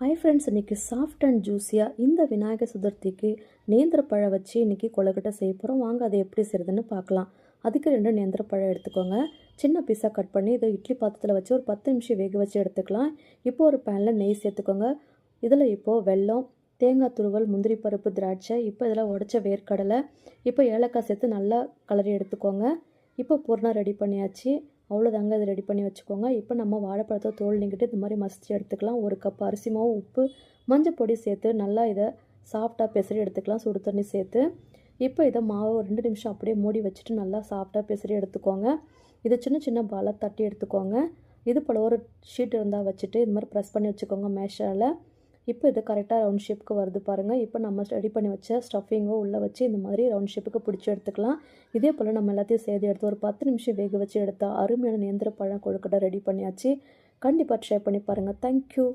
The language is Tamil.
ஹாய் ஃப்ரெண்ட்ஸ் இன்றைக்கி சாஃப்ட் அண்ட் ஜூஸியாக இந்த விநாயகர் சதுர்த்திக்கு நேந்திரப்பழம் வச்சு இன்றைக்கி கொழுக்கட்டை செய்ய போகிறோம் வாங்க அதை எப்படி செய்கிறதுன்னு பார்க்கலாம். அதுக்கு ரெண்டு நேந்திரப்பழம் எடுத்துக்கோங்க. சின்ன பீஸாக கட் பண்ணி இதை இட்லி பாத்திரத்தில் வச்சு ஒரு பத்து நிமிஷம் வேக வச்சு எடுத்துக்கலாம். இப்போ ஒரு பேனில் நெய் சேர்த்துக்கோங்க. இதில் இப்போது வெல்லம் தேங்காய் துருவல் முந்திரி பருப்பு திராட்சை இப்போ இதில் உடச்ச வேர்க்கடலை இப்போ ஏலக்காய் சேர்த்து நல்லா கலரி எடுத்துக்கோங்க. இப்போ பூர்ணம் ரெடி பண்ணியாச்சு. அவ்வளோதாங்க இது ரெடி பண்ணி வச்சுக்கோங்க. இப்போ நம்ம வாழைப்பழத்தை தோல் நீக்கிட்டு இந்த மாதிரி மசித்து எடுத்துக்கலாம். ஒரு கப் அரிசி மாவு உப்பு மஞ்சள் பொடி சேர்த்து நல்லா இதை சாஃப்டாக பெசரி எடுத்துக்கலாம். சுடு தண்ணி சேர்த்து. இப்போ இதை மாவு ஒரு ரெண்டு நிமிஷம் அப்படியே மூடி வச்சுட்டு நல்லா சாஃப்டாக பெசரி எடுத்துக்கோங்க. இதை சின்ன சின்ன பாலாக தட்டி எடுத்துக்கோங்க. இது போல் ஒரு ஷீட் இருந்தால் வச்சுட்டு இது மாதிரி ப்ரெஸ் பண்ணி வச்சுக்கோங்க மேஷால். இப்போ இது கரெக்டாக ரவுண்ட் ஷேப்புக்கு வருது பாருங்கள் இப்போ நம்ம ரெடி பண்ணி வச்ச ஸ்டஃபிங்கோ உள்ளே வச்சு இந்த மாதிரி ரவுண்ட் ஷேப்புக்கு பிடிச்சி எடுத்துக்கலாம். இதே போல் நம்ம எல்லாத்தையும் சேர்த்து எடுத்து ஒரு பத்து நிமிஷம் வேக வச்சு எடுத்தால் அருமையான நேந்திர பழம் கொழுக்கட்டை ரெடி பண்ணியாச்சு. கண்டிப்பாக ட்ரை பண்ணி பாருங்கள் தேங்க்யூ